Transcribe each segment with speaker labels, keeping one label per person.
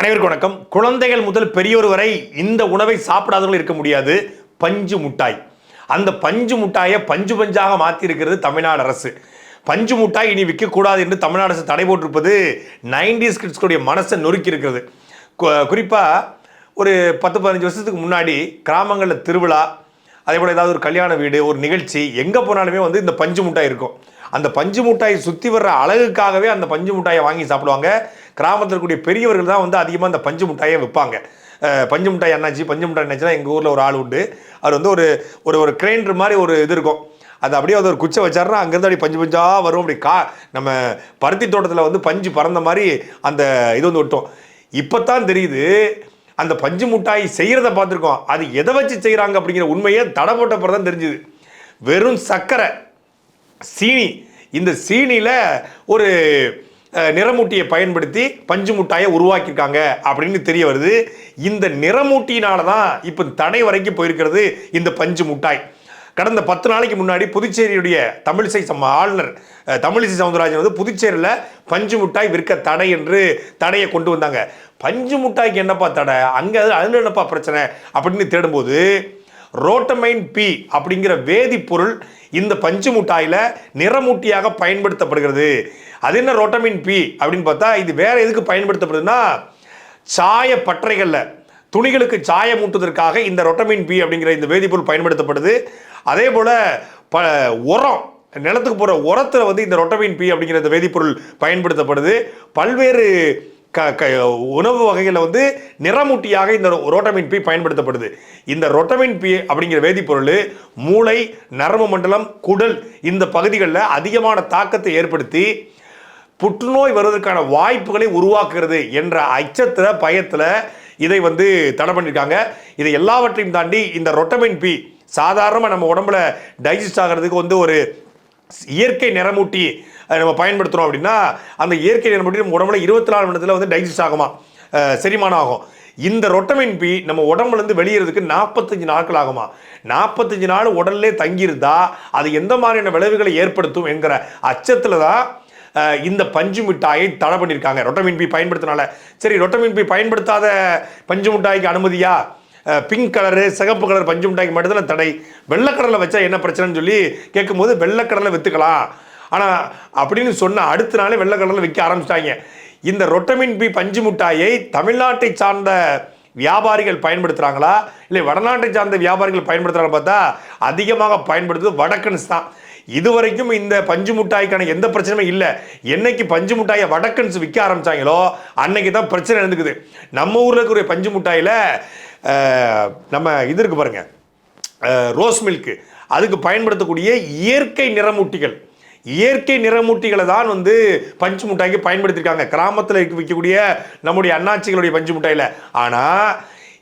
Speaker 1: அனைவருக்கும் வணக்கம். குழந்தைகள் முதல் பெரியோர் வரை இந்த உணவை சாப்பிடாதவர்கள் இருக்க முடியாது. பஞ்சு முட்டாய். அந்த பஞ்சு முட்டாயை பஞ்சு பஞ்சாக மாற்றிருக்கிறது தமிழ்நாடு அரசு. பஞ்சு முட்டாய் இனி விற்கக்கூடாது என்று தமிழ்நாடு அரசு தடை போட்டிருப்பது நைன்டிஸ் கிட்ஸ்களுடைய மனசை நொறுக்கி இருக்கிறது குறிப்பாக ஒரு பத்து பதினஞ்சு வருஷத்துக்கு முன்னாடி கிராமங்களில் திருவிழா அதே போல் ஏதாவது ஒரு கல்யாண வீடு ஒரு நிகழ்ச்சி எங்கே போனாலுமே வந்து இந்த பஞ்சு முட்டாய் இருக்கும். அந்த பஞ்சு முட்டாயை சுற்றி வர்ற அழகுக்காகவே அந்த பஞ்சு முட்டாயை வாங்கி சாப்பிடுவாங்க. கிராமத்தில் இருக்கக்கூடிய பெரியவர்கள் தான் வந்து அதிகமாக அந்த பஞ்சு முட்டாயை விற்பாங்க. பஞ்சு முட்டாய் என்னாச்சு? பஞ்சு மிட்டாய் என்னாச்சுன்னா எங்கள் ஊரில் ஒரு ஆள் உண்டு. அவர் வந்து ஒரு ஒரு ஒரு கிரைண்டர் மாதிரி ஒரு இது இருக்கும். அது அப்படியே அது ஒரு குச்சை வச்சாருன்னா அங்கேருந்து அப்படியே பஞ்சு பஞ்சாக வரும். அப்படி கா நம்ம பருத்தி தோட்டத்தில் வந்து பஞ்சு பறந்த மாதிரி அந்த இது வந்து விட்டோம் இப்போ தான் தெரியுது அந்த பஞ்சு மிட்டாய் செய்கிறத பார்த்துருக்கோம். அது எதை வச்சு செய்கிறாங்க அப்படிங்கிற உண்மையை தடை போட்டப்பறம் தான் தெரிஞ்சுது. வெறும் சர்க்கரை சீனி. இந்த சீனியில் ஒரு நிறமூட்டியை பயன்படுத்தி பஞ்சு முட்டாயை உருவாக்கியிருக்காங்க அப்படின்னு தெரிய வருது. இந்த நிறமூட்டியினால தான் இப்போ தடை வரைக்கும் போயிருக்கிறது இந்த பஞ்சு முட்டாய். கடந்த பத்து நாளைக்கு முன்னாடி புதுச்சேரியுடைய தமிழிசை சம்ம ஆளுநர் தமிழிசை சவுந்தரராஜன் வந்து புதுச்சேரியில் பஞ்சு முட்டாய் விற்க தடை என்று தடையை கொண்டு வந்தாங்க. பஞ்சு முட்டாய்க்கு என்னப்பா தடை? அங்கே அது என்னப்பா பிரச்சனை? அப்படின்னு தேடும்போது ரோட்டமைன் பி அப்படிங்கிற வேதிப்பொருள் இந்த பஞ்சு முட்டாயில் நிறமூட்டியாக பயன்படுத்தப்படுகிறது. அது என்ன ரோட்டமைன் பி அப்படின்னு பார்த்தா இது வேறு எதுக்கு பயன்படுத்தப்படுதுன்னா சாய பற்றைகளில் துணிகளுக்கு சாயம் மூட்டுவதற்காக இந்த ரொட்டமின் பி அப்படிங்கிற இந்த வேதிப்பொருள் பயன்படுத்தப்படுது. அதே போல் ப உரம் நிலத்துக்கு போகிற உரத்தில் வந்து இந்த ரொட்டமின் பி அப்படிங்கிற இந்த வேதிப்பொருள் பயன்படுத்தப்படுது. பல்வேறு க க உணவு வகைகளில் வந்து நிறமூட்டியாக இந்த ரோட்டமின் பி பயன்படுத்தப்படுது. இந்த ரொட்டமின் பி அப்படிங்கிற வேதிப்பொருள் மூளை நரம்பு மண்டலம் குடல் இந்த பகுதிகளில் அதிகமான தாக்கத்தை ஏற்படுத்தி புற்றுநோய் வருவதற்கான வாய்ப்புகளை உருவாக்குறது என்ற அச்சத்தில் பயத்தில் இதை வந்து தடை பண்ணியிருக்காங்க இதை எல்லாவற்றையும் தாண்டி இந்த ரொட்டமின் பி சாதாரணமாக நம்ம உடம்புல டைஜஸ்ட் ஆகிறதுக்கு வந்து ஒரு இயற்கை நிறமூட்டி அதை நம்ம பயன்படுத்துகிறோம் அப்படின்னா அந்த இயற்கை நிறமூட்டி நம்ம உடம்புல இருபத்தி நாலு மணி நேரத்தில் வந்து டைஜஸ்ட் ஆகுமா? செரிமானம் ஆகும். இந்த ரொட்டமின் பி நம்ம உடம்புலேருந்து வெளியேறதுக்கு நாற்பத்தஞ்சு நாட்கள் ஆகுமா? நாற்பத்தஞ்சு நாள் உடல்லே தங்கியிருந்தா அது எந்த மாதிரியான விளைவுகளை ஏற்படுத்தும் என்கிற அச்சத்தில் தான் இந்த பஞ்சு மிட்டாயை தடை பண்ணியிருக்காங்க. ரொட்டமின் பி பயன்படுத்தினால சரி ரொட்டமின் பி பயன்படுத்தாத பஞ்சு மிட்டாய்க்கு அனுமதியா? பிங்க் கலரு சிகப்பு கலர் பஞ்சு மிட்டாய்க்கு மட்டும்தான் தடை. வெள்ளக்கடலை வச்சா என்ன பிரச்சனைன்னு சொல்லி கேட்கும்போது வெள்ளக்கடலை விற்றுக்கலாம் ஆனால் அப்படின்னு சொன்ன அடுத்த நாளே வெள்ளக்கடலை விற்க ஆரம்பிச்சிட்டாங்க. இந்த ரொட்டமின் பி பஞ்சு மிட்டாயை தமிழ்நாட்டை சார்ந்த வியாபாரிகள் பயன்படுத்துகிறாங்களா இல்லை வடநாட்டை சார்ந்த வியாபாரிகள் பயன்படுத்துகிறாங்க பார்த்தா அதிகமாக பயன்படுத்துவது வடக்கன்ஸ் தான். இதுவரைக்கும் இந்த பஞ்சு மிட்டாய்க்கான எந்த பிரச்சனையும் இல்லை. என்னைக்கு பஞ்சு மிட்டாயை வடக்கன்ஸ் விற்க ஆரம்பிச்சாங்களோ அன்னைக்கு தான் பிரச்சனை நடந்துக்குது நம்ம ஊரில் இருக்கிற பஞ்சு மிட்டாயில் நம்ம இது இருக்கு பாருங்க. ரோஸ் மில்க்கு அதுக்கு பயன்படுத்தக்கூடிய இயற்கை நிறமூட்டிகள். இயற்கை நிறமூட்டிகளை தான் வந்து பஞ்சு மிட்டாய்க்கு பயன்படுத்தியிருக்காங்க கிராமத்தில் விற்கக்கூடிய நம்முடைய அண்ணாச்சிகளுடைய பஞ்சு மிட்டாயில். ஆனால்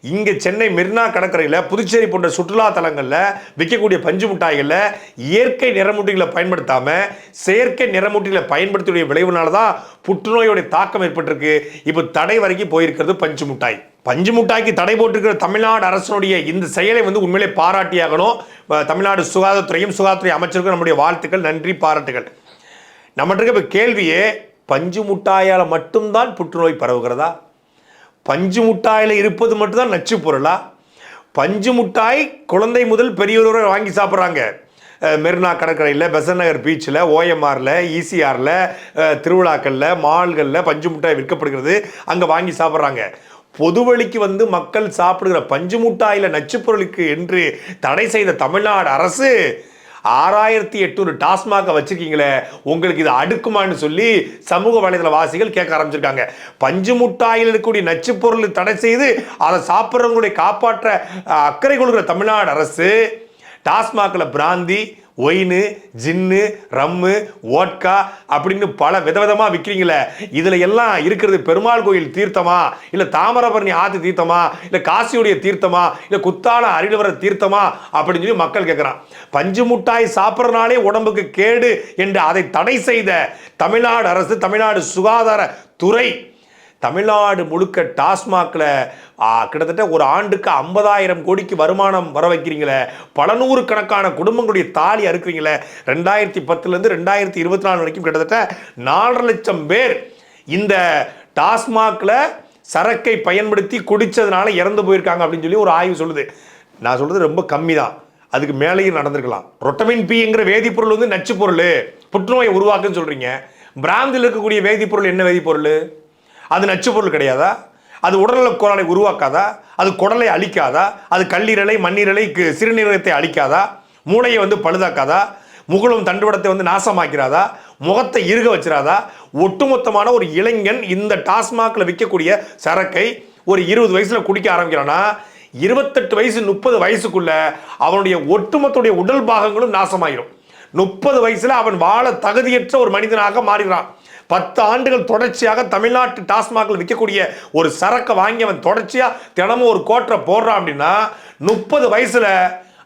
Speaker 1: இங்கே சென்னை மெரினா கடற்கரையில் புதுச்சேரி போன்ற சுற்றுலா தலங்களில் விற்கக்கூடிய பஞ்சு மிட்டாய்களில் இயற்கை நிறமூட்டிகளை பயன்படுத்தாமல் செயற்கை நிறமூட்டிகளை பயன்படுத்தக்கூடிய விளைவுனால தான் புற்றுநோயோடைய தாக்கம் ஏற்பட்டிருக்கு. இப்போ தடை வரைக்கும் போயிருக்கிறது பஞ்சு மிட்டாய். பஞ்சு முட்டாய்க்கு தடை போட்டிருக்கிற தமிழ்நாடு அரசனுடைய இந்த செயலை வந்து உண்மையிலே பாராட்டியாகணும். தமிழ்நாடு சுகாதாரத்துறையும் சுகாதாரத்துறை அமைச்சருக்கும் நம்முடைய வாழ்த்துக்கள் நன்றி பாராட்டுகள். நம்மகிட்ட இப்போ கேள்வியே பஞ்சு முட்டாயால் மட்டும்தான் புற்றுநோய் பரவுகிறதா? பஞ்சு முட்டாயில் இருப்பது மட்டும்தான் நச்சு பொருளா? பஞ்சு முட்டாய் குழந்தை முதல் பெரியவர் வாங்கி சாப்பிட்றாங்க. மெரினா கடற்கரையில் பெசன் நகர் பீச்சில் ஓஎம்ஆரில் ஈசிஆரில் திருவிழாக்களில் மால்களில் பஞ்சு முட்டாய் விற்கப்படுகிறது. அங்கே வாங்கி சாப்பிட்றாங்க. பொதுவழிக்கு வந்து மக்கள் சாப்பிடுகிற பஞ்சு முட்டாயில் நச்சுப்பொருளுக்கு என்று தடை செய்த தமிழ்நாடு அரசு ஆறாயிரத்தி எட்நூறு டாஸ்மாக வச்சிருக்கீங்களே உங்களுக்கு இது அடுக்குமான்னு சொல்லி சமூக வலைதள வாசிகள் கேட்க ஆரம்பிச்சிருக்காங்க. பஞ்சு முட்டாயில் இருக்கக்கூடிய நச்சு பொருள் தடை செய்து அதை சாப்பிட்றவங்களுடைய காப்பாற்ற அக்கறை கொள்கிற தமிழ்நாடு அரசு டாஸ்மாகில் brandy wine gin rum vodka அப்படின்னு பல விதவிதமாக விற்கிறீங்களே இதில் எல்லாம் இருக்கிறது பெருமாள் கோயில் தீர்த்தமா? இல்லை தாமிரபரணி ஆத்து தீர்த்தமா? இல்லை காசியுடைய தீர்த்தமா? இல்லை குத்தால அருள்வர தீர்த்தமா? அப்படின்னு சொல்லி மக்கள் கேட்குறான் பஞ்சு முட்டாய் சாப்பிட்றனாலே உடம்புக்கு கேடு என்று அதை தடை செய்த தமிழ்நாடு அரசு தமிழ்நாடு சுகாதார துறை தமிழ்நாடு முழுக்க டாஸ்மாகில் கிட்டத்தட்ட ஒரு ஆண்டுக்கு ஐம்பதாயிரம் கோடிக்கு வருமானம் வர வைக்கிறீங்களே பல நூறு கணக்கான குடும்பங்களுடைய தாலி அறுக்கிறீங்களே ரெண்டாயிரத்தி பத்துலேருந்து ரெண்டாயிரத்தி இருபத்தி நாலு வரைக்கும் கிட்டத்தட்ட நாலரை லட்சம் பேர் இந்த டாஸ்மாகில் சரக்கை பயன்படுத்தி குடித்ததுனால இறந்து போயிருக்காங்க அப்படின்னு சொல்லி ஒரு ஆய்வு சொல்லுது. நான் சொல்கிறது ரொம்ப கம்மி தான் அதுக்கு மேலேயும் நடந்திருக்கலாம். ரொட்டமின் பிங்கிற வேதிப்பொருள் வந்து நச்சு பொருள். புற்றுநோயை உருவாக்குன்னு சொல்கிறீங்க பிராந்தில் இருக்கக்கூடிய வேதிப்பொருள் என்ன வேதிப்பொருள்? அது நச்சு பொருள் கிடையாதா? அது உடல்நலக் கோளாறை உருவாக்காதா? அது குடலை அழிக்காதா? அது கல்லீரலை மண்ணீரலை சிறுநீரகத்தை அழிக்காதா? மூளையை வந்து பழுதாக்காதா? முகழும் தண்டுவடத்தை வந்து நாசமாக்கிறாதா? முகத்தை இறுக வச்சிடாதா ஒட்டுமொத்தமான ஒரு இளைஞன் இந்த டாஸ்மாகில் விற்கக்கூடிய சரக்கை ஒரு இருபது வயசில் குடிக்க ஆரம்பிக்கிறான்னா இருபத்தெட்டு வயசு முப்பது வயசுக்குள்ள அவனுடைய ஒட்டுமொத்தடைய உடல் பாகங்களும் நாசமாயிரும். முப்பது வயசுல அவன் வாழ தகுதியற்ற ஒரு மனிதனாக மாறுகிறான். பத்து ஆண்டுகள் தொடர்ச்சியாக தமிழ்நாட்டு டாஸ்மாகில் விற்கக்கூடிய ஒரு சரக்கை வாங்கி அவன் தொடர்ச்சியா தினமும் ஒரு கோட்டரை போடுறான் அப்படின்னா முப்பது வயசுல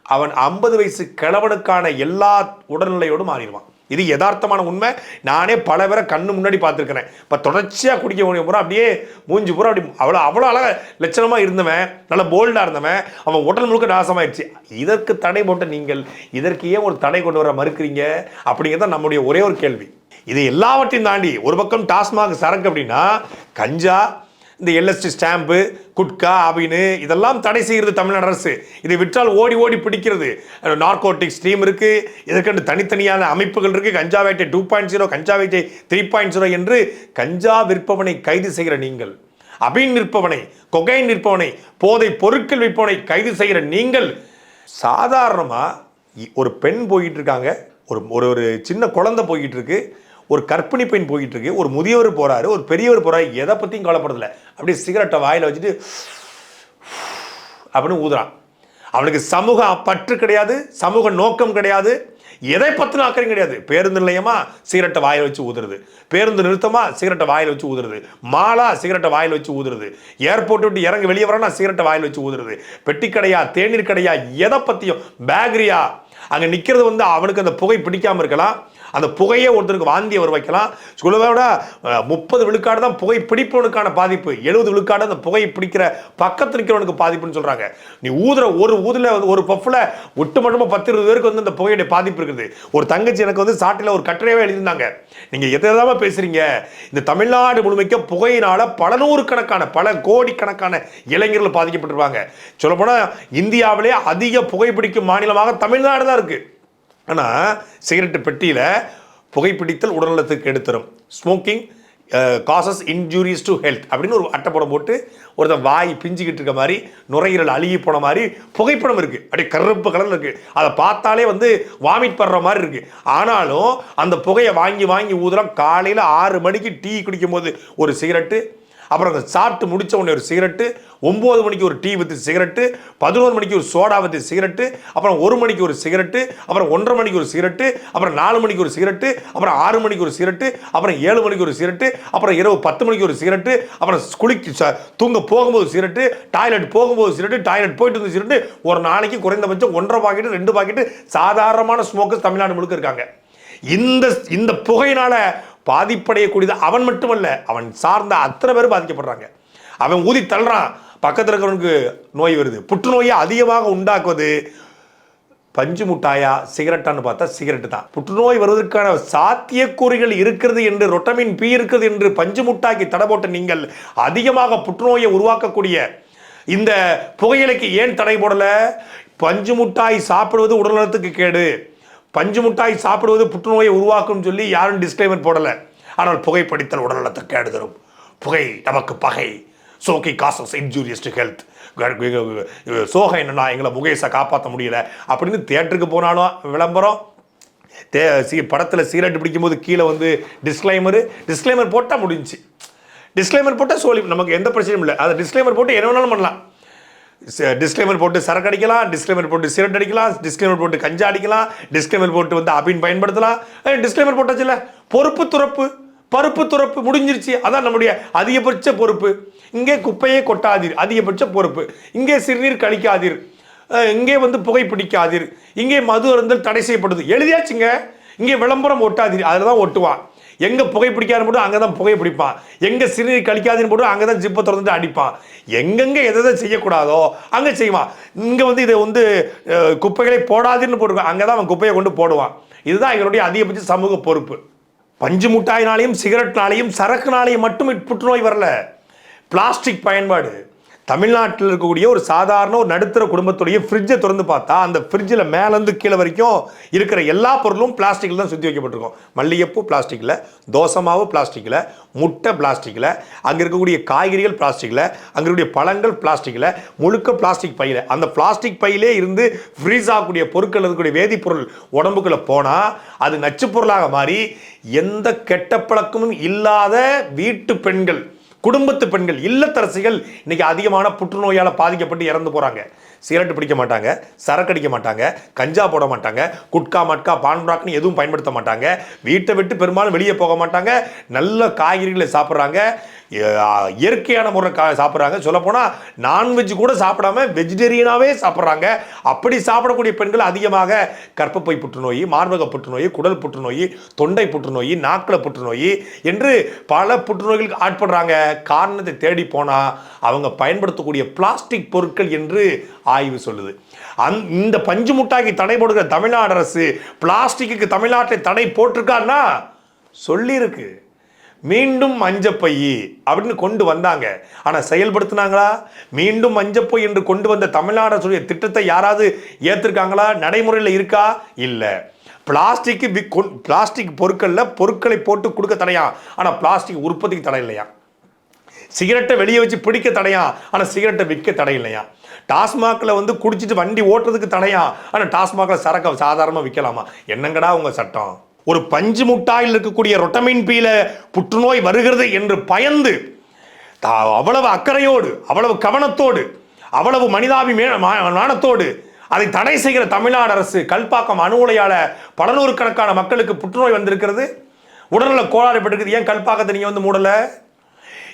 Speaker 1: அவன் ஐம்பது வயசு கிழவனுக்கான எல்லா உடல்நிலையோடும் மாறிடுவான். இது யதார்த்தமான உண்மை. நானே பல பேரை கண்ணு முன்னாடி பார்த்துருக்கிறேன். இப்போ தொடர்ச்சியாக குடிக்க முடியும் பூரா அப்படியே மூஞ்சி பூரா அப்படி அவ்வளோ அவ்வளோ அழகாக லட்சணமாக இருந்தவன் நல்ல போல்டாக இருந்தவன் அவன் உடல் முழுக்க நாசமாயிடுச்சு. இதற்கு தடை போட்ட நீங்கள் இதற்கு ஏன் ஒரு தடை கொண்டு வர மறுக்கிறீங்க? அப்படிங்கிறத தான் நம்முடைய ஒரே ஒரு கேள்வி. இது எல்லாவற்றையும் தாண்டி ஒரு பக்கம் டாஸ்மாக் சரக்கு அப்படின்னா கஞ்சா இந்த எல்எஸ்டி ஸ்டாம்பு குட்கா அபின்னு இதெல்லாம் தடை செய்கிறது தமிழ்நாடு அரசு. இதை விற்றால் ஓடி ஓடி பிடிக்கிறது. நார்கோட்டிக்ஸ் டீம் இருக்குது இதற்கென்று தனித்தனியான அமைப்புகள் இருக்குது கஞ்சா வேட்டை டூ பாயிண்ட் ஜீரோ கஞ்சா வேட்டை த்ரீ பாயிண்ட் ஜீரோ என்று கஞ்சா விற்பவனை கைது செய்கிற நீங்கள். அபின் விற்பவனை கொகைன் விற்பவனை போதை பொருட்கள் விற்பவனை கைது செய்கிற நீங்கள். சாதாரணமாக ஒரு பெண் போய்கிட்டு இருக்காங்க. ஒரு ஒரு ஒரு சின்ன குழந்தை போய்கிட்டு இருக்குது ஒரு கற்பிணி பெண் போயிட்டு இருக்கு ஒரு முதியவர் போறாரு ஒரு பெரியவர் போறாரு எதை பற்றியும் கவலைப்படுறதில்ல. அப்படியே சிகரெட்டை வாயில வச்சுட்டு அப்படின்னு ஊதுறான். அவனுக்கு சமூக பற்று கிடையாது சமூக நோக்கம் கிடையாது எதை பற்றின அக்கறையும் கிடையாது. பேருந்து நிலையமா சிகரெட்டை வாயில் வச்சு ஊதுறது. பேருந்து நிறுத்தமா சிகரெட்டை வாயில் வச்சு ஊதுறது. மாலா சிகரெட்டை வாயில் வச்சு ஊதுறது. ஏர்போர்ட் விட்டு இறங்கி வெளியே வரனா சிகரெட்டை வாயில் வச்சு ஊதுறது. பெட்டி கடையா தேநீர் கடையா எதை பற்றியும் பேக்ரியா அங்கே நிற்கிறது வந்து அவனுக்கு அந்த புகை பிடிக்காம இருக்கலாம். அந்த புகையே ஒருத்தருக்கு வாந்தி வர வைக்கலாம். சொல்லுவோட முப்பது விழுக்காடு தான் புகை பிடிப்பவனுக்கான பாதிப்பு. எழுபது விழுக்காடு அந்த புகை பிடிக்கிற பக்கத்தில் நிற்கிறவனுக்கு பாதிப்புன்னு சொல்கிறாங்க நீ ஊதுற ஒரு ஊதில் ஒரு ஒரு ஒட்டு ஒட்டுமொத்தமாக பத்து இருபது பேருக்கு வந்து அந்த புகையுடைய பாதிப்பு இருக்குது. ஒரு தங்கச்சி எனக்கு வந்து சாட்டில் ஒரு கட்டுரையாவே எழுதியிருந்தாங்க. நீங்கள் எதாவது பேசுகிறீங்க இந்த தமிழ்நாடு முழுமைக்க புகையினால் பல நூறுக்கணக்கான பல கோடிக்கணக்கான இளைஞர்கள் பாதிக்கப்பட்டிருப்பாங்க. சொல்லப்போனால் இந்தியாவிலே அதிக புகைப்பிடிக்கும் மாநிலமாக தமிழ்நாடு தான் இருக்குது ஆனால் சிகரெட்டு பெட்டியில் புகைப்பிடித்தல் உடல்நலத்துக்கு எடுத்துரும். Smoking causes injuries to health அப்படின்னு ஒரு அட்டைப்படம் போட்டு ஒருத்தன் வாய் பிஞ்சிக்கிட்டு இருக்க மாதிரி நுரையீரல் அழுகி போன மாதிரி புகைப்படம் இருக்குது அப்படியே கருப்பு கலரில் இருக்குது அதை பார்த்தாலே வந்து வாமிட் படுற மாதிரி இருக்குது ஆனாலும் அந்த புகையை வாங்கி வாங்கி ஊதுறோம். காலையில் ஆறு மணிக்கு டீ குடிக்கும்போது ஒரு சிகரெட்டு அப்புறம் சாப்பிட்டு முடித்த உடனே ஒரு சிகரெட்டு ஒம்பது மணிக்கு ஒரு டீ வித்து சிகரெட்டு பதினோரு மணிக்கு ஒரு சோடா வித்து சிகரெட்டு அப்புறம் ஒரு மணிக்கு ஒரு சிகரெட்டு அப்புறம் ஒன்றரை மணிக்கு ஒரு சிகரெட்டு அப்புறம் நாலு மணிக்கு ஒரு சிகரெட்டு அப்புறம் ஆறு மணிக்கு ஒரு சிகரெட்டு அப்புறம் ஏழு மணிக்கு ஒரு சிகரெட்டு அப்புறம் இரவு பத்து மணிக்கு ஒரு சிகரெட்டு அப்புறம் குளிக்கு தூங்க போகும்போது சிகரெட்டு டாய்லெட் போகும்போது சிகரெட்டு டாய்லெட் போயிட்டு வந்து சிகரெட்டு ஒரு நாளைக்கு குறைந்தபட்சம் ஒன்றரை பாக்கெட்டு ரெண்டு பாக்கெட்டு சாதாரணமான ஸ்மோக்கர்ஸ் தமிழ்நாடு முழுக்க இருக்காங்க. இந்த இந்த புகையினால பாதிப்படையக்கூடியது அவன் மட்டுமல்ல அவன் சார்ந்த அத்தனை பேர் பாதிக்கப்படுறாங்க. அவன் ஊதி தள்ளுறான் பக்கத்தில் இருக்கிறவனுக்கு நோய் வருது. புற்றுநோயை அதிகமாக உண்டாக்குவது பஞ்சு முட்டாயா சிகரெட்டான்னு பார்த்தா சிகரெட்டு தான். புற்றுநோய் வருவதற்கான சாத்தியக்கூறுகள் இருக்கிறது என்று ரொட்டமின் பி இருக்கிறது என்று பஞ்சு முட்டாக்கி தடை போட்ட நீங்கள் அதிகமாக புற்றுநோயை உருவாக்கக்கூடிய இந்த புகையிலைக்கு ஏன் தடை போடல? பஞ்சு முட்டாய் சாப்பிடுவது உடல்நலத்துக்கு கேடு. பஞ்சு முட்டாய் சாப்பிடுவது புற்றுநோயை உருவாக்கும் சொல்லி யாரும் டிஸ்க்ளைமர் போடல. ஆனால் புகைப்படித்தல் உடல்நலத்தை கேடு தரும். புகை நமக்கு பகை. சோகை காசஸ் இன்ஜூரியஸ் டு ஹெல்த் சோகம் என்னன்னா எங்களை முகேஷை காப்பாற்ற முடியல அப்படின்னு தேட்டருக்கு போனாலும் விளம்பரம். தே சி படத்தில் சிகரெட் பிடிக்கும்போது கீழே வந்து டிஸ்க்ளைமரு டிஸ்க்ளைமர் போட்டால் முடிஞ்சுச்சு. டிஸ்க்ளைமர் போட்டால் சோலி நமக்கு எந்த பிரச்சனையும் இல்லை. அதை டிஸ்க்ளைமர் போட்டு என்ன வேணாலும் பண்ணலாம். டிஸ்க்ளைமர் போட்டு சரக்கு அடிக்கலாம் டிஸ்க்ளைமர் போட்டு சிகரெட் அடிக்கலாம் டிஸ்க்ளைமர் போட்டு கஞ்சா அடிக்கலாம் டிஸ்க்ளைமர் போட்டு வந்து அபின் பயன்படுத்தலாம். டிஸ்க்ளைமர் போட்டாச்சுல்ல பொறுப்பு துறப்பு பருப்பு துறப்பு முடிஞ்சிருச்சு. அதான் நம்முடைய அதிகபட்ச பொறுப்பு. இங்கே குப்பையே கொட்டாதீர் அதிகபட்ச பொறுப்பு. இங்கே சிறுநீர் கழிக்காதீர். இங்கே வந்து புகை பிடிக்காதீர். இங்கே மது அருந்தல் தடை செய்யப்படுது. எழுதியாச்சுங்க. இங்கே விளம்பரம் ஒட்டாதீர் அதில் தான் ஒட்டுவான் எங்க புகை பிடிக்காதுன்னு போட்டு அங்கே தான் புகை பிடிப்பான். எங்க சிறுநீர் கழிக்காதுன்னு போட்டு அங்கே தான் ஜிப்பை திறந்துட்டு அடிப்பான். எங்கெங்க எதை எதை செய்யக்கூடாதோ அங்கே செய்வான். இங்கே வந்து இதை வந்து குப்பைகளை போடாதுன்னு போட்டுருவான் அங்கே தான் அவன் குப்பையை கொண்டு போடுவான். இதுதான் எங்களுடைய அதிகபட்ச சமூக பொறுப்பு. பஞ்சு முட்டாயினாலையும் சிகரெட்னாலையும் சரக்குனாலையும் மட்டும் புற்றுநோய் வரல. பிளாஸ்டிக் பயன்பாடு. தமிழ்நாட்டில் இருக்கக்கூடிய ஒரு சாதாரண ஒரு நடுத்தர குடும்பத்துடைய ஃப்ரிட்ஜை திறந்து பார்த்தா அந்த ஃப்ரிட்ஜில் மேலேருந்து கீழே வரைக்கும் இருக்கிற எல்லா பொருளும் பிளாஸ்டிக்கில் தான் சுற்றி வைக்கப்பட்டிருக்கும். மல்லிகைப்பூ பிளாஸ்டிக்கில் தோசை மாவு பிளாஸ்டிக்கில் முட்டை பிளாஸ்டிக்கில் அங்கே இருக்கக்கூடிய காய்கறிகள் பிளாஸ்டிக்கில் அங்கே இருக்கக்கூடிய பழங்கள் பிளாஸ்டிக்கில் முழுக்க பிளாஸ்டிக் பையில். அந்த பிளாஸ்டிக் பையிலே இருந்து ஃப்ரீஸ் ஆகக்கூடிய பொருட்கள் இருக்கக்கூடிய வேதிப்பொருள் உடம்புக்குள்ளே போனால் அது நச்சுப் பொருளாக மாறி எந்த கெட்ட பழக்கமும் இல்லாத வீட்டு பெண்கள் குடும்பத்து பெண்கள் இல்லத்தரசிகள் இன்னைக்கு அதிகமான புற்றுநோயால் பாதிக்கப்பட்டு இறந்து போகிறாங்க சிகரெட் பிடிக்க மாட்டாங்க சரக்கு அடிக்க மாட்டாங்க கஞ்சா போட மாட்டாங்க குட்கா மட்கா பான்ராக்னு எதுவும் பயன்படுத்த மாட்டாங்க. வீட்டை விட்டு பெரும்பாலும் வெளியே போக மாட்டாங்க. நல்ல காய்கறிகளை சாப்பிட்றாங்க. இயற்கையான முறை கா சாப்பிட்றாங்க. சொல்லப்போனால் நான்வெஜ் கூட சாப்பிடாம வெஜிடேரியனாகவே சாப்பிட்றாங்க. அப்படி சாப்பிடக்கூடிய பெண்கள் அதிகமாக கற்பப்பை புற்றுநோய் மார்பக புற்றுநோய் குடல் புற்றுநோய் தொண்டை புற்றுநோய் நாக்கில் புற்றுநோய் என்று பல புற்றுநோய்களுக்கு ஆட்படுறாங்க. காரணத்தை தேடி போனால் அவங்க பயன்படுத்தக்கூடிய பிளாஸ்டிக் பொருட்கள் என்று ஆய்வு சொல்லுது. அந் இந்த பஞ்சு முட்டாய்க்கு தடை போடுகிற தமிழ்நாடு அரசு பிளாஸ்டிக்கு தமிழ்நாட்டில் தடை போட்டிருக்கான்னா சொல்லியிருக்கு. மீண்டும் மஞ்சப்பை அப்படின்னு கொண்டு வந்தாங்க. ஆனால் செயல்படுத்தினாங்களா? மீண்டும் மஞ்சப்பை என்று கொண்டு வந்த தமிழ்நாடு அரசுடைய திட்டத்தை யாராவது ஏற்றிருக்காங்களா நடைமுறையில் இருக்கா? இல்லை. பிளாஸ்டிக் பிளாஸ்டிக் பொருட்களில் பொருட்களை போட்டு கொடுக்க தடையா? ஆனால் பிளாஸ்டிக் உற்பத்திக்கு தடை இல்லையா? சிகரெட்டை வெளியே வச்சு பிடிக்க தடையா? ஆனால் சிகரெட்டை விற்க தடை இல்லையா? டாஸ்மாகில் வந்து குடிச்சிட்டு வண்டி ஓட்டுறதுக்கு தடையா? ஆனால் டாஸ்மாகில் சரக்கை சாதாரணமாக விற்கலாமா? என்னங்கடா உங்கள் சட்டம்? ஒரு பஞ்சு முட்டாயில் இருக்கக்கூடிய ரொட்டமின் பீல புற்றுநோய் வருகிறது என்று பயந்து தா- அவ்வளவு அக்கறையோடு அவ்வளவு கவனத்தோடு அவ்வளவு மனிதாபி மானத்தோடு அதை தடை செய்கிற தமிழ்நாடு அரசு கல்பாக்கம் அணு உலையால் பல நூறுக்கணக்கான மக்களுக்கு புற்றுநோய் வந்திருக்கிறது. உடல்நல கோளாறு பெற்றிருக்குது ஏன் கல்பாக்கத்தை நீங்க வந்து மூடல?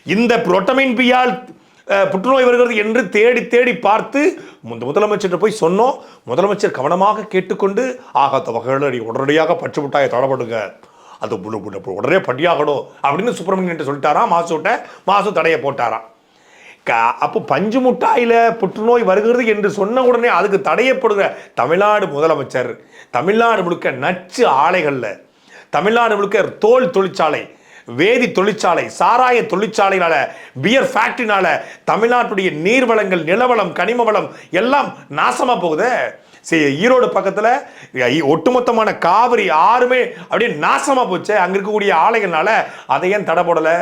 Speaker 1: இந்த ரொட்டமின் பியால் புற்றுநோய் வருகிறது என்று தேடி தேடி பார்த்து முந்த முதலமைச்சர்கிட்ட போய் சொன்னோம். முதலமைச்சர் கவனமாக கேட்டுக்கொண்டு ஆகாத வகையில் உடனடியாக பச்சை முட்டாயை தொடப்படுங்க. அது உடனே படியாகணும் அப்படின்னு சுப்பிரமணியன் சொல்லிட்டாராம் மாசுட்ட மாசு தடையை போட்டாராம் க- அப்போ பஞ்சு முட்டாயில் புற்றுநோய் வருகிறது என்று சொன்ன உடனே அதுக்கு தடையப்படுகிற தமிழ்நாடு முதலமைச்சர் தமிழ்நாடு முழுக்க நச்சு ஆலைகளில் தமிழ்நாடு முழுக்க தோல் தொழிற்சாலை வேதி தொழிற்சாலை சாராய தொழிற்சாலையினால பியர் ஃபேக்டரினால தமிழ்நாட்டுடைய நீர்வளங்கள் நிலவளம் கனிம வளம் எல்லாம் நாசமா போகுதே. சரி ஈரோடு பக்கத்தில் ஒட்டுமொத்தமான காவிரி ஆறுமே அப்படியே நாசமா போச்சு. அங்க இருக்கக்கூடிய ஆலைகள்னால அதை ஏன் தடை போடல?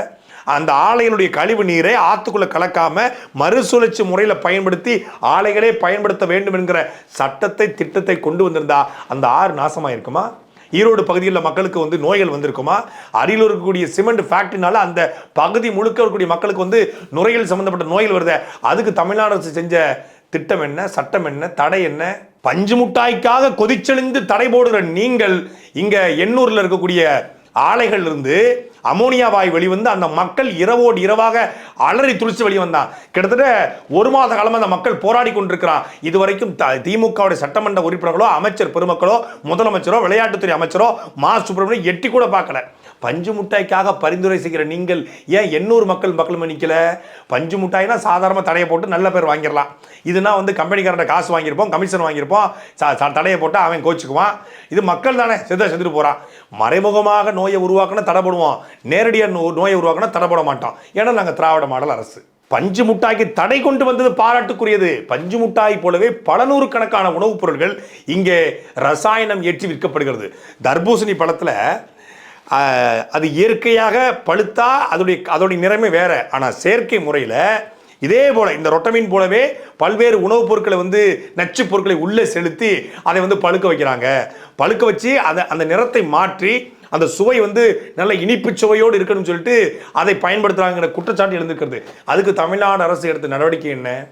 Speaker 1: அந்த ஆலையினுடைய கழிவு நீரை ஆத்துக்குள்ள கலக்காம மறுசுழற்சி முறையில் பயன்படுத்தி ஆலைகளே பயன்படுத்த வேண்டும் என்கிற சட்டத்தை திட்டத்தை கொண்டு வந்திருந்தா அந்த ஆறு நாசமாயிருக்குமா? இருக்குமா ஈரோடு பகுதியில் மக்களுக்கு வந்து நோய்கள் வந்திருக்குமா? அரியலூர் இருக்கக்கூடிய சிமெண்ட் ஃபேக்ட்ரினால அந்த பகுதி முழுக்க இருக்கக்கூடிய மக்களுக்கு வந்து நுரையீரல் சம்பந்தப்பட்ட நோய்கள் வருது. அதுக்கு தமிழ்நாடு அரசு செஞ்ச திட்டம் என்ன? சட்டம் என்ன? தடை என்ன? பஞ்சு முட்டாய்க்காக கொதிச்செழுந்து தடை போடுகிற நீங்கள் இங்கே எண்ணூரில் இருக்கக்கூடிய ஆலைகள் இருந்து அமோனியா வாயு வெளிவந்து அந்த மக்கள் இரவோடு இரவாக அலறி துளிச்சு வெளிவந்தான். கிட்டத்தட்ட ஒரு மாத காலமாக அந்த மக்கள் போராடி கொண்டிருக்கிறான். இதுவரைக்கும் த- திமுகவுடைய சட்டமன்ற உறுப்பினர்களோ அமைச்சர் பெருமக்களோ முதலமைச்சரோ விளையாட்டுத்துறை அமைச்சரோ மா சுப்பிரமணியம் எட்டி கூட பார்க்கல. பஞ்சு முட்டாய்க்காக பரிந்துரை செய்கிற நீங்கள் ஏன் எண்ணூறு மக்கள் மக்களும் நிற்கல பஞ்சு முட்டாய்னா சாதாரண தடையை போட்டு நல்ல பேர் வாங்கிடலாம். இதுனா வந்து கம்பெனிக்காரன் காசு வாங்கியிருப்போம் கமிஷன் வாங்கியிருப்போம் தடையை போட்டால் அவன் கோச்சுக்குவான். இது மக்கள் தானே செத்த செஞ்சுட்டு போகிறான் மறைமுகமாக நோயை உருவாக்கினா தடைப்படுவோம் நேரடியாக நோ நோயை உருவாக்கினா தடைப்பட மாட்டோம். ஏன்னா நாங்கள் திராவிட மாடல் அரசு. பஞ்சு முட்டாய்க்கு தடை கொண்டு வந்தது பாராட்டுக்குரியது. பஞ்சு முட்டாய் போலவே பல நூறுக்கணக்கான உணவுப் பொருட்கள் இங்கே ரசாயனம் ஏற்றி விற்கப்படுகிறது. தர்பூசணி பழத்தில் அது இயற்கையாக பழுத்தா அதோடைய அதோடைய நிறமே வேற. ஆனால் செயற்கை முறையில் இதே போல் இந்த ரொட்டமீன் போலவே பல்வேறு உணவுப் பொருட்களை வந்து நச்சு பொருட்களை உள்ளே செலுத்தி அதை வந்து பழுக்க வைக்கிறாங்க. பழுக்க வச்சு அதை அந்த நிறத்தை மாற்றி அந்த சுவை வந்து நல்ல இனிப்பு சுவையோடு இருக்கணும்னு சொல்லிட்டு அதை பயன்படுத்துகிறாங்கிற குற்றச்சாட்டு எழுந்திருக்கிறது. அதுக்கு தமிழ்நாடு அரசு எடுத்த நடவடிக்கை என்ன?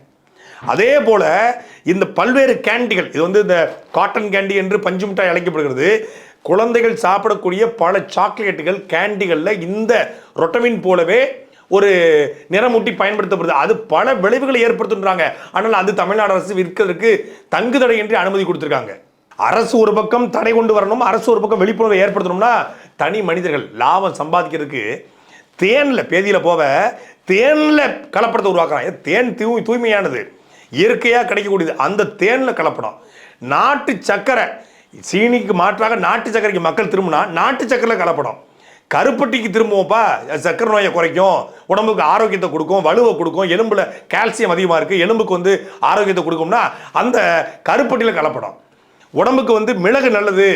Speaker 1: அதே போல் இந்த பல்வேறு கேண்டிகள் இது வந்து இந்த காட்டன் கேண்டி என்று பஞ்சு மிட்டாய் அழைக்கப்படுகிறது. குழந்தைகள் சாப்பிடக்கூடிய பல சாக்லேட்டுகள் கேண்டிகளில் இந்த ரொட்டமின் போலவே ஒரு நிறமூட்டி பயன்படுத்தப்படுது. அது பல விளைவுகளை ஏற்படுத்துன்றாங்க. ஆனால் அது தமிழ்நாடு அரசு விற்கிறதுக்கு தங்கு தடையின்றி அனுமதி கொடுத்துருக்காங்க. அரசு ஒரு பக்கம் தடை கொண்டு வரணும் அரசு ஒரு பக்கம் விழிப்புணர்வை ஏற்படுத்தணும்னா தனி மனிதர்கள் லாபம் சம்பாதிக்கிறதுக்கு தேனில் பேதியில் போக தேனில் கலப்படத்தை உருவாக்குறாங்க. ஏன் தேன் தூய் தூய்மையானது இயற்கையாக கிடைக்கக்கூடியது. அந்த தேனில் கலப்படம். நாட்டு சக்கரை சீனிக்கு மாற்றாக நாட்டு சர்க்கரைக்கு மக்கள் திரும்பினா நாட்டு சக்கரையில் கலப்படம். கருப்பட்டிக்கு திரும்புவோம்ப்பா. சர்க்கரை நோயை குறைக்கும். உடம்புக்கு ஆரோக்கியத்தை கொடுக்கும். வலுவை கொடுக்கும். எலும்பில் கால்சியம் அதிகமாக இருக்குது எலும்புக்கு வந்து ஆரோக்கியத்தை கொடுக்கும்னா அந்த கருப்பட்டியில் கலப்படம். உடம்புக்கு வந்து மிளகு நல்லது.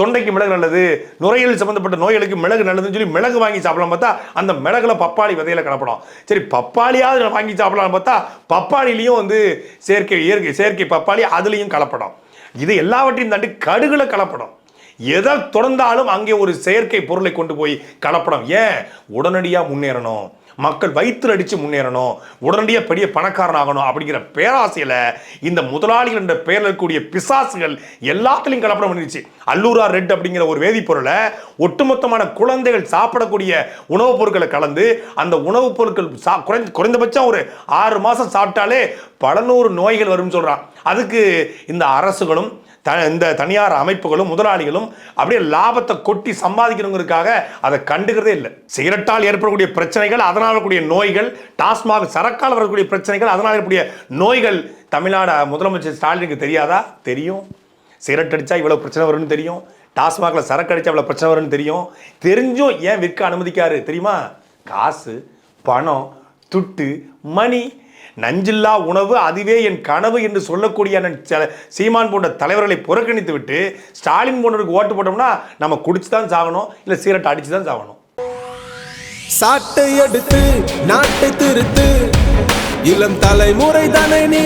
Speaker 1: தொண்டைக்கு மிளகு நல்லது. நுரையீரல் சம்மந்தப்பட்ட நோய்களுக்கு மிளகு நல்லதுன்னு சொல்லி மிளகு வாங்கி சாப்பிடலாம் பார்த்தா அந்த மிளகுல பப்பாளி விதையில கலப்படம். சரி பப்பாளியாவது வாங்கி சாப்பிடலாம் பார்த்தா பப்பாளிலையும் வந்து செயற்கை இயற்கை செயற்கை பப்பாளி அதுலேயும் கலப்படம். இது எல்லாவற்றையும் தாண்டி கடுகுல கலப்படம். எதை தொடர்ந்தாலும் அங்கே ஒரு செயற்கை பொருளை கொண்டு போய் கலப்படம். ஏன்? உடனடியாக முன்னேறணும். மக்கள் வயிற்று அடித்து முன்னேறணும் உடனடியாக பெரிய பணக்காரன் ஆகணும் அப்படிங்கிற பேராசையில் இந்த முதலாளிகள் என்ற பெயரில் இருக்கக்கூடிய பிசாசுகள் எல்லாத்துலேயும் கலப்படம் பண்ணிருச்சு. அல்லூரா ரெட் அப்படிங்கிற ஒரு வேதிப்பொருளை ஒட்டுமொத்தமான குழந்தைகள் சாப்பிடக்கூடிய உணவுப் பொருட்களை கலந்து அந்த உணவுப் பொருட்கள் சா குறைந்த குறைந்தபட்சம் ஒரு ஆறு மாதம் சாப்பிட்டாலே பல நூறு நோய்கள் வரும்னு சொல்கிறான் அதுக்கு இந்த அரசுகளும் த இந்த தனியார் அமைப்புகளும் முதலாளிகளும் அப்படியே லாபத்தை கொட்டி சம்பாதிக்கணுங்கிறதுக்காக அதை கண்டுக்கிறதே இல்லை. சிகரெட்டால் ஏற்படக்கூடிய பிரச்சனைகள் அதனால் வரக்கூடிய நோய்கள் டாஸ்மாக் சரக்கால் வரக்கூடிய பிரச்சனைகள் அதனால் ஏற்படக்கூடிய நோய்கள் தமிழ்நாடு முதலமைச்சர் ஸ்டாலினுக்கு தெரியாதா? தெரியும். சிகரெட் அடித்தா இவ்வளோ பிரச்சனை வரும்னு தெரியும். டாஸ்மாகில் சரக்கு அடித்தா இவ்வளோ பிரச்சனை வரும்னு தெரியும். தெரிஞ்சும் ஏன் விற்க அனுமதிக்காரு தெரியுமா? காசு பணம் துட்டு மணி நஞ்சில்லா உணவு அதுவே என் கனவு என்று சொல்லக்கூடிய ச- சீமான் போன்ற தலைவர்களை புறக்கணித்து விட்டு ஸ்டாலின் போன்றவருக்கு ஓட்டு போட்டோம்னா நம்ம குடிச்சு தான் சாகணும் இல்லை சீரட்டை அடிச்சு தான் சாகணும்.
Speaker 2: சாட்டை எடுத்து நாட்டை திருத்து இளம் தலைமுறை தானே நீ